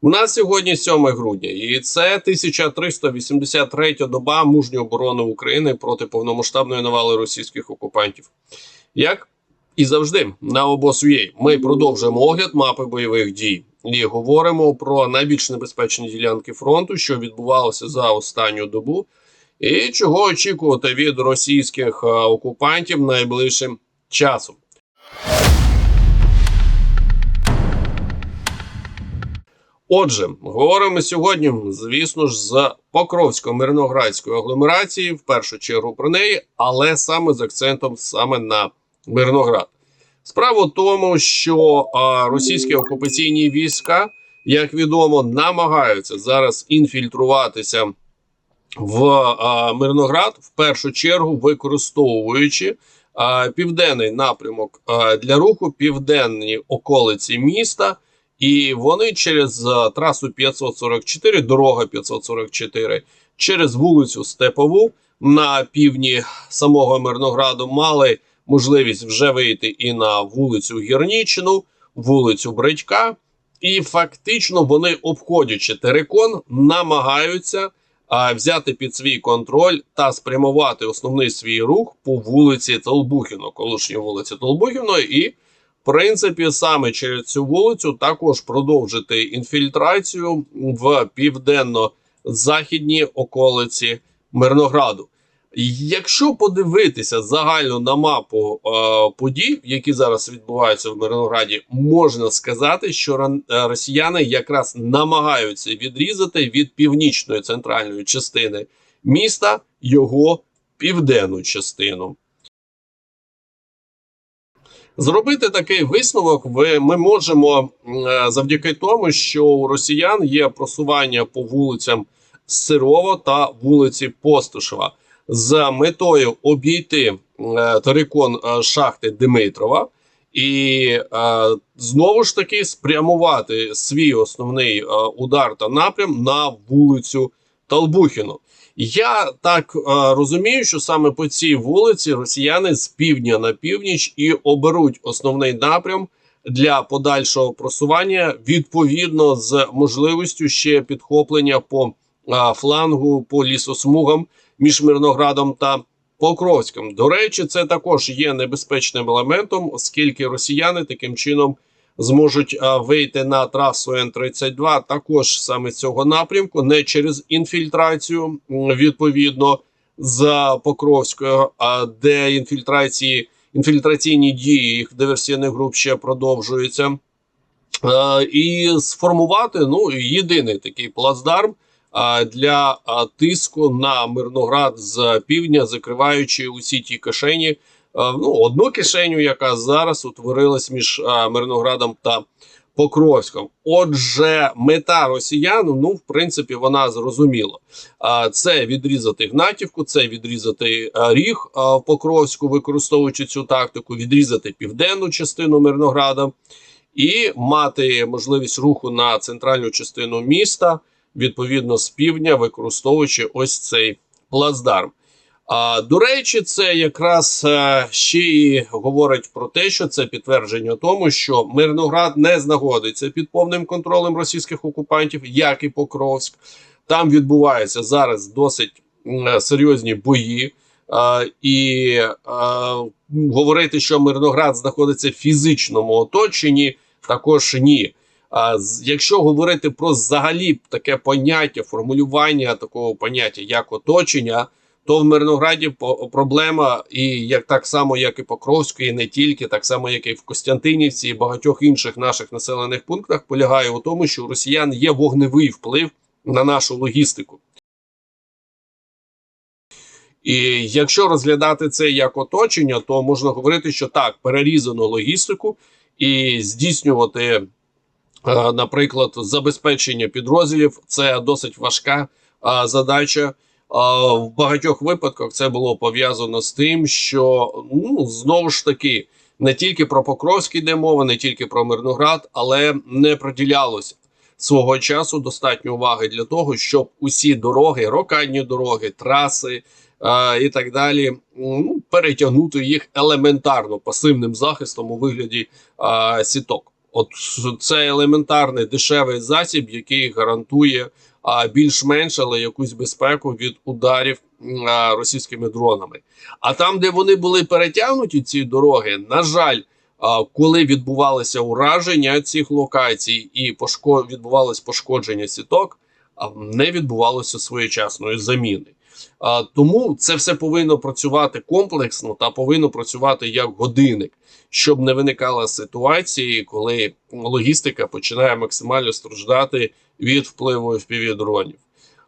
У нас сьогодні 7 грудня, і це 1383 доба мужньої оборони України проти повномасштабної навали російських окупантів. Як і завжди, на обосує ми продовжуємо огляд мапи бойових дій і говоримо про найбільш небезпечні ділянки фронту, що відбувалося за останню добу, і чого очікувати від російських е, окупантів найближчим часом. Отже, говоримо сьогодні, звісно ж, з Покровсько-Мирноградської агломерації, в першу чергу про неї, але саме з акцентом саме на Мирноград. Справа в тому, що а, російські окупаційні війська, як відомо, намагаються зараз інфільтруватися в а, Мирноград, в першу чергу використовуючи а, південний напрямок а, для руху, південні околиці міста. І вони через а, трасу 544, дорога 544, через вулицю Степову на півдні самого Мирнограду мали можливість вже вийти і на вулицю Гірнічину, вулицю Бридька, і фактично вони, обходячи терикон, намагаються а, взяти під свій контроль та спрямувати основний свій рух по вулиці Толбухіно, колишній вулиці Толбухіно, і принципі саме через цю вулицю також продовжити інфільтрацію в південно-західній околиці Мирнограду. Якщо подивитися загально на мапу е, подій, які зараз відбуваються в Мирнограді, можна сказати, що е, росіяни якраз намагаються відрізати від північної центральної частини міста його південну частину. Зробити такий висновок ви, ми можемо е, завдяки тому, що у росіян є просування по вулицям Сирова та вулиці Постушева з метою обійти е, терикон е, шахти Димитрова і знову ж таки спрямувати свій основний удар та напрям на вулицю Толбухіну. Я так е, розумію, що саме по цій вулиці росіяни з півдня на північ і оберуть основний напрям для подальшого просування відповідно з можливістю ще підхоплення по е, флангу по лісосмугам між Мирноградом та Покровським. До речі, це також є небезпечним елементом, оскільки росіяни таким чином зможуть вийти на трасу Н-32 також саме цього напрямку, не через інфільтрацію, відповідно з Покровською, а де інфільтрації, інфільтраційні дії їх диверсійних груп ще продовжуються. Е, і сформувати ну єдиний такий плацдарм для тиску на Мирноград з півдня, закриваючи усі ті кишені, ну одну кишеню, яка зараз утворилась між Мирноградом та Покровськом. Отже, мета росіян, ну в принципі, вона зрозуміла. Це відрізати Гнатівку, це відрізати ріг в Покровську, використовуючи цю тактику, відрізати південну частину Мирнограда і мати можливість руху на центральну частину міста відповідно з півдня, використовуючи ось цей плацдарм. А до речі, це якраз е, ще і говорить про те, що це підтвердження тому, що Мирноград не знаходиться під повним контролем російських окупантів, як і Покровськ. Там відбуваються зараз досить м, серйозні бої. Е, і е, говорити, що Мирноград знаходиться в фізичному оточенні, також ні. Якщо говорити про взагалі таке поняття, формулювання такого поняття як оточення, то в Мирнограді проблема, і як так само, як і Покровську, і не тільки, так само, як і в Костянтинівці і багатьох інших наших населених пунктах, полягає у тому, що у росіян є вогневий вплив на нашу логістику. І якщо розглядати це як оточення, то можна говорити, що так, перерізано логістику і здійснювати Е, наприклад, забезпечення підрозділів це досить важка задача. В багатьох випадках це було пов'язано з тим, що ну знову ж таки не тільки про Покровський йде мова, не тільки про Мирноград, але не приділялося свого часу достатньо уваги для того, щоб усі дороги, рокадні дороги, траси і так далі, ну, перетягнути їх елементарно пасивним захистом у вигляді а, сіток. От це елементарний дешевий засіб, який гарантує більш-менш, але якусь безпеку від ударів російськими дронами. А там, де вони були перетягнуті, ці дороги, на жаль, коли відбувалися ураження цих локацій і пошко... відбувалось пошкодження сіток, не відбувалося своєчасної заміни. Тому це все повинно працювати комплексно та повинно працювати як годинник, щоб не виникало ситуації, коли логістика починає максимально страждати від впливу FPV-дронів.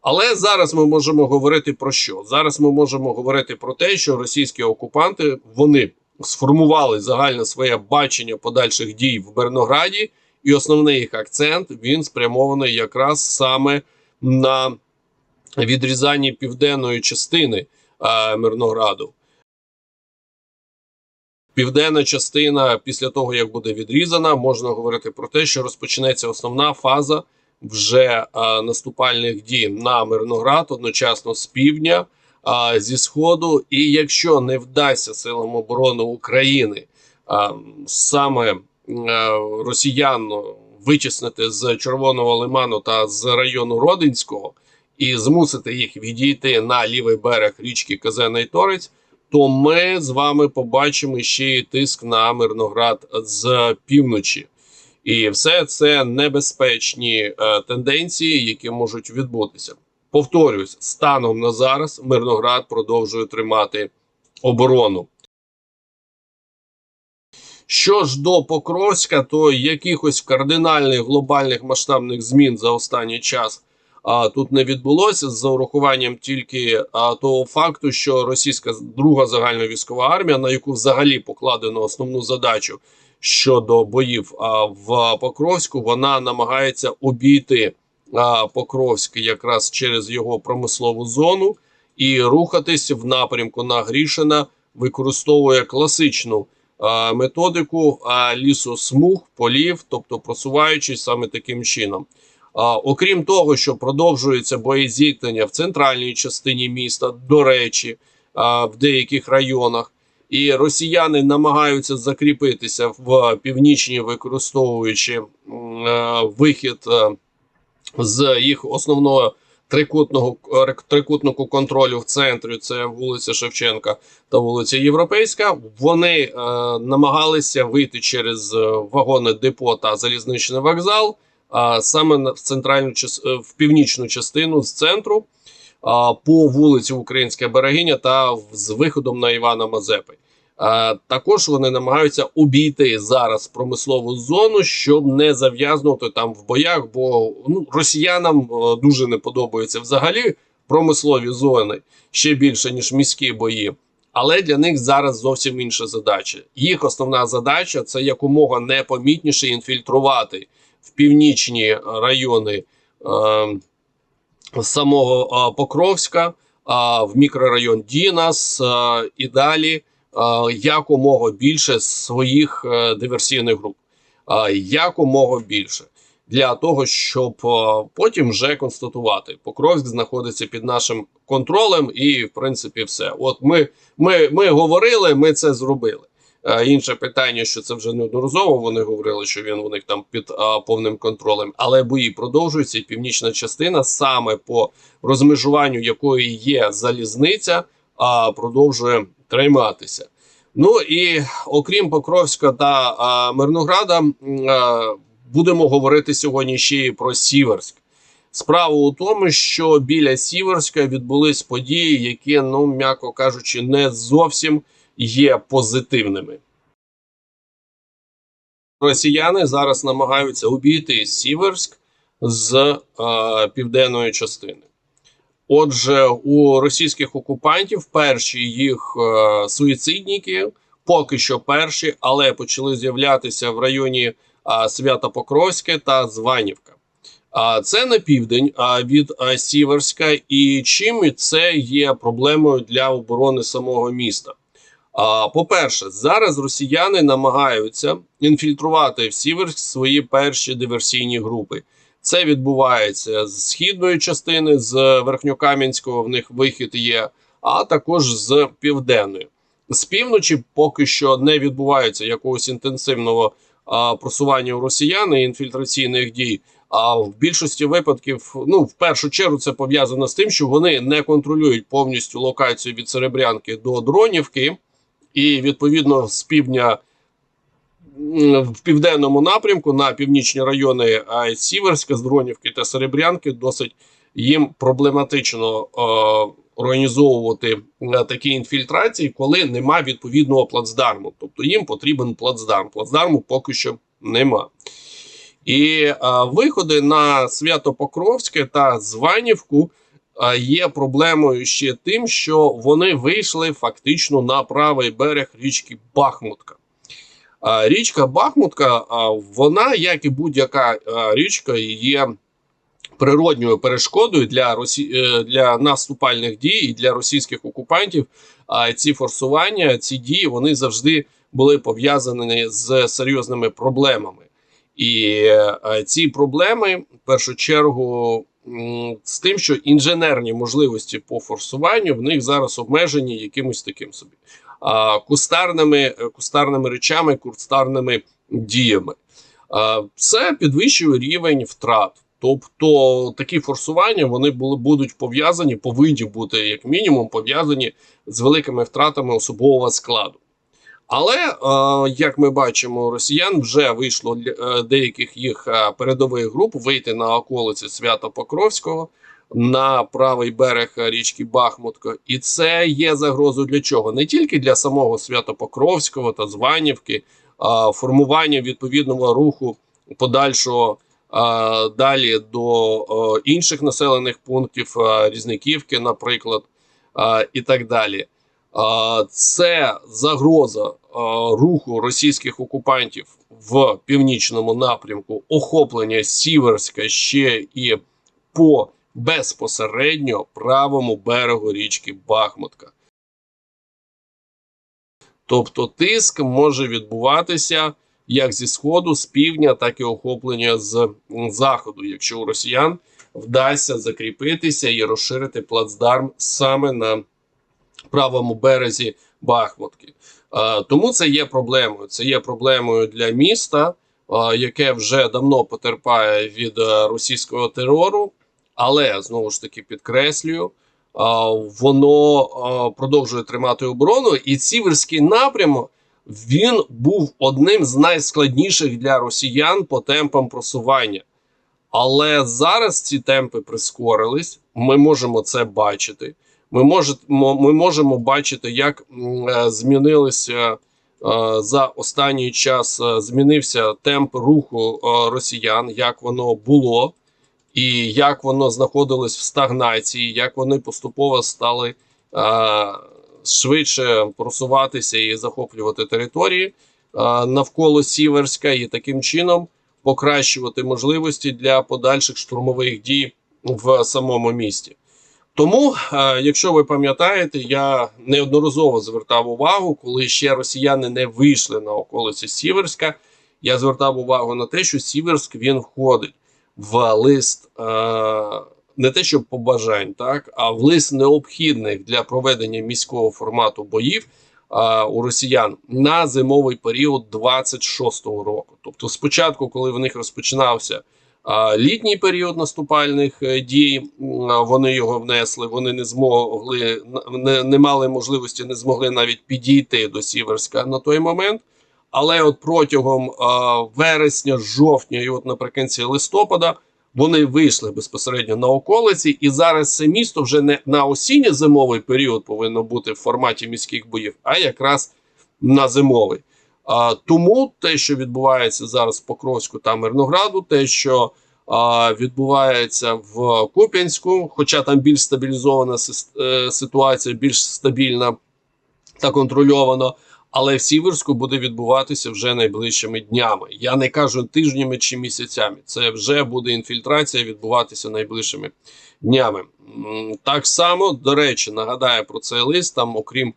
Але зараз ми можемо говорити про що? Зараз ми можемо говорити про те, що російські окупанти вони сформували загальне своє бачення подальших дій в Бернограді, і основний їх акцент він спрямований якраз саме на відрізанні південної частини е, Мирнограду. Південна частина, після того як буде відрізана, можна говорити про те, що розпочнеться основна фаза вже е, наступальних дій на Мирноград одночасно з півдня, е, зі сходу. І якщо не вдасться силам оборони України е, саме е, росіян вичиснити з Червоного лиману та з району Родинського і змусити їх відійти на лівий берег річки Казена і Торець, то ми з вами побачимо ще й тиск на Мирноград з півночі. І все це небезпечні е, тенденції, які можуть відбутися. Повторюсь, станом на зараз Мирноград продовжує тримати оборону. Що ж до Покровська, то якихось кардинальних глобальних масштабних змін за останній час а, тут не відбулося з урахуванням тільки а, того факту, що російська друга загальна військова армія, на яку взагалі покладено основну задачу щодо боїв а, в Покровську, вона намагається обійти а, Покровськ якраз через його промислову зону і рухатись в напрямку на Грішина, використовує класичну методику а, лісосмуг, полів, тобто просуваючись саме таким чином. Окрім того, що продовжується боєзіткнення в центральній частині міста, до речі, в деяких районах, і росіяни намагаються закріпитися в північній, використовуючи е, вихід е, з їх основного трикутного е, трикутного контролю в центрі. Це вулиця Шевченка та вулиця Європейська. Вони намагалися вийти через вагони депо та залізничний вокзал а саме в центральну е, в північну частину з центру по вулиці Українська Берегиня та з виходом на Івана Мазепи. Також вони намагаються обійти зараз промислову зону, щоб не зав'язнути там в боях, бо ну, росіянам е, дуже не подобаються взагалі промислові зони ще більше ніж міські бої. Але для них зараз зовсім інша задача. Їх основна задача це якомога непомітніше інфільтрувати в північні райони е, самого е, Покровська, в мікрорайон Дінас е, і далі е, якомога більше своїх диверсійних груп, якомога більше. Для того щоб потім вже констатувати, Покровськ знаходиться під нашим контролем, і в принципі, все. От ми ми, ми говорили, ми це зробили. Е, інше питання, що це вже неодноразово вони говорили, що він у них там під а, повним контролем, але бої продовжуються. і Північна частина саме по розмежуванню якої є залізниця, а продовжує триматися. Ну і окрім Покровська та а, Мирнограда, а, будемо говорити сьогодні ще й про Сіверськ. Справа у тому, що біля Сіверська відбулись події, які, ну м'яко кажучи, не зовсім є позитивними. Росіяни зараз намагаються обійти Сіверськ з е, південної частини. Отже, у російських окупантів перші їх е, суїцидники, поки що перші, але почали з'являтися в районі е, Свято-Покровське та Званівка. А це на південь від Сіверська, і чим це є проблемою для оборони самого міста. По-перше, зараз росіяни намагаються інфільтрувати в Сіверськ свої перші диверсійні групи. Це відбувається з східної частини, з Верхньокам'янського в них вихід є, а також з південної. З півночі поки що не відбувається якогось інтенсивного а, просування у росіян і інфільтраційних дій. А в більшості випадків, ну в першу чергу, це пов'язано з тим, що вони не контролюють повністю локацію від Серебрянки до Дронівки, і відповідно з півдня в південному напрямку на північні райони Сіверська, з Дронівки та Серебрянки досить їм проблематично е, організовувати е, такі інфільтрації, коли нема відповідного плацдарму. Тобто їм потрібен плацдарм. Плацдарму поки що нема. І е, виходи на Свято-Покровське та Званівку є проблемою ще тим, що вони вийшли фактично на правий берег річки Бахмутка. Річка Бахмутка, вона, як і будь-яка річка, є природньою перешкодою для Росі... е, для наступальних дій і для російських окупантів. А ці форсування, ці дії вони завжди були пов'язані з серйозними проблемами. І е, ці проблеми в першу чергу з тим, що інженерні можливості по форсуванню в них зараз обмежені якимось таким собі кустарними, е, кустарними речами, кустарними діями. Це підвищує рівень втрат. Тобто такі форсування вони були будуть пов'язані, повинні бути як мінімум пов'язані з великими втратами особового складу. Але е, як ми бачимо, росіян вже вийшло для е, деяких їх е, передових груп вийти на околиці Свято-Покровського на правий берег річки Бахмутка, і це є загрозою для чого? Не тільки для самого Свято-Покровського та Званівки, а формування відповідного руху подальшого далі до інших населених пунктів, Різниківки, наприклад, і так далі. Це загроза руху російських окупантів в північному напрямку, охоплення Сіверська ще і по безпосередньо правому берегу річки Бахмутка. Тобто тиск може відбуватися як зі сходу, з півдня, так і охоплення з заходу, якщо у росіян вдасться закріпитися і розширити плацдарм саме на правому березі Бахмутки. Е, Тому це є проблемою. Це є проблемою для міста, е, яке вже давно потерпає від е, російського терору, але знову ж таки підкреслюю. Воно продовжує тримати оборону, і Сіверський напрямок він був одним з найскладніших для росіян по темпам просування. Але зараз ці темпи прискорились. Ми можемо це бачити. Ми, можемо, ми можемо бачити, як е, змінилися е, за останній час. е, Змінився темп руху росіян, як воно було, і як воно знаходилось в стагнації, як вони поступово стали швидше просуватися і захоплювати території навколо Сіверська, і таким чином покращувати можливості для подальших штурмових дій в самому місті. Тому, е, якщо ви пам'ятаєте, я неодноразово звертав увагу, коли ще росіяни не вийшли на околиці Сіверська. Я звертав увагу на те, що Сіверськ він входить в лист е, не те, що побажань, так а в лист необхідних для проведення міського формату боїв е, у росіян на зимовий період 26-го року. Тобто, спочатку, коли в них розпочинався літній період наступальних е, дій, вони його внесли. Вони не змогли не, не мали можливості, не змогли навіть підійти до Сіверська на той момент. Але от протягом а, вересня, жовтня і от наприкінці листопада вони вийшли безпосередньо на околиці, і зараз це місто вже не на осінньо-зимовий період повинно бути в форматі міських боїв, а якраз на зимовий. Тому те, що відбувається зараз в Покровську та Мирнограду, те, що відбувається в Куп'янську, хоча там більш стабілізована е, ситуація, більш стабільна та контрольована, але в Сіверську буде відбуватися вже найближчими днями. Я не кажу тижнями чи місяцями. Це вже буде інфільтрація відбуватися найближчими днями. Так само, до речі, нагадаю про цей лист, там, окрім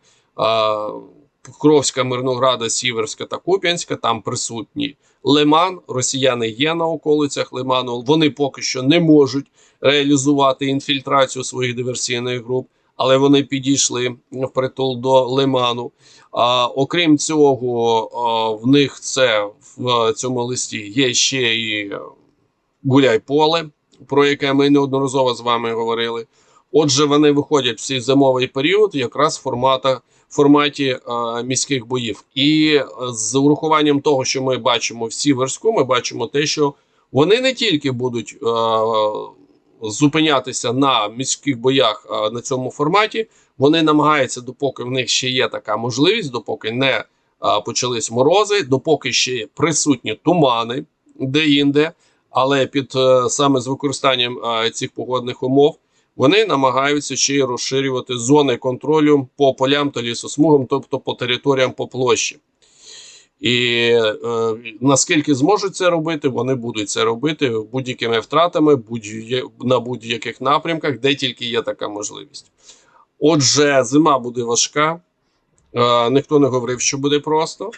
Покровська, Мирнограда, Сіверська та Куп'янська, там присутні Лиман. Росіяни є на околицях Лиману. Вони поки що не можуть реалізувати інфільтрацію своїх диверсійних груп. але вони підійшли впритул до лиману. А, окрім цього, а, в них це в цьому листі є ще і гуляй поле, про яке ми неодноразово з вами говорили. Отже, вони виходять в цей зимовий період якраз формата, форматі е, міських боїв. І е, з урахуванням того, що ми бачимо в Сіверську, ми бачимо те, що вони не тільки будуть е, зупинятися на міських боях е, на цьому форматі, вони намагаються, допоки в них ще є така можливість, допоки не е, почались морози, допоки ще присутні тумани де-інде, але під саме з використанням е, цих погодних умов вони намагаються ще й розширювати зони контролю по полям та лісосмугам, тобто по територіям по площі. І е, наскільки зможуть це робити, вони будуть це робити будь-якими втратами будь на будь-яких напрямках, де тільки є така можливість. Отже, зима буде важка. Е, ніхто не говорив, що буде просто.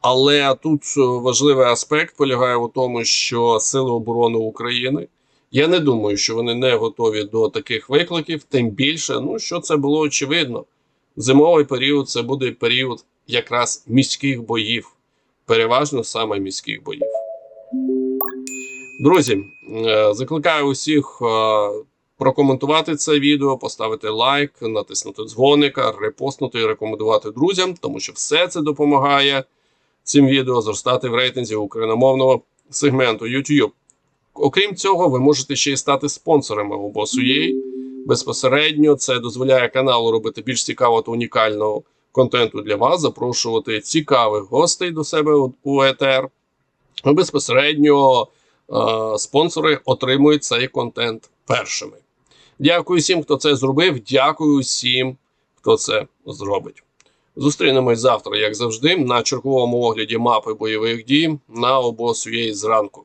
Але тут важливий аспект полягає у тому, що Сили оборони України. Я не думаю, що вони не готові до таких викликів, тим більше, ну що це було очевидно. Зимовий період це буде період якраз міських боїв, переважно саме міських боїв. Друзі, е, закликаю усіх е, прокоментувати це відео, поставити лайк, натиснути дзвоника, репостнути і рекомендувати друзям, тому що все це допомагає цим відео зростати в рейтинзі україномовного сегменту YouTube. Окрім цього, ви можете ще й стати спонсорами обосу.ua. Безпосередньо це дозволяє каналу робити більш цікавого та унікального контенту для вас, запрошувати цікавих гостей до себе у- у ЕТР. Безпосередньо е, спонсори отримують цей контент першими. Дякую всім, хто це зробив. Дякую всім, хто це зробить. Зустрінемось завтра, як завжди, на черговому огляді мапи бойових дій на обосу зранку.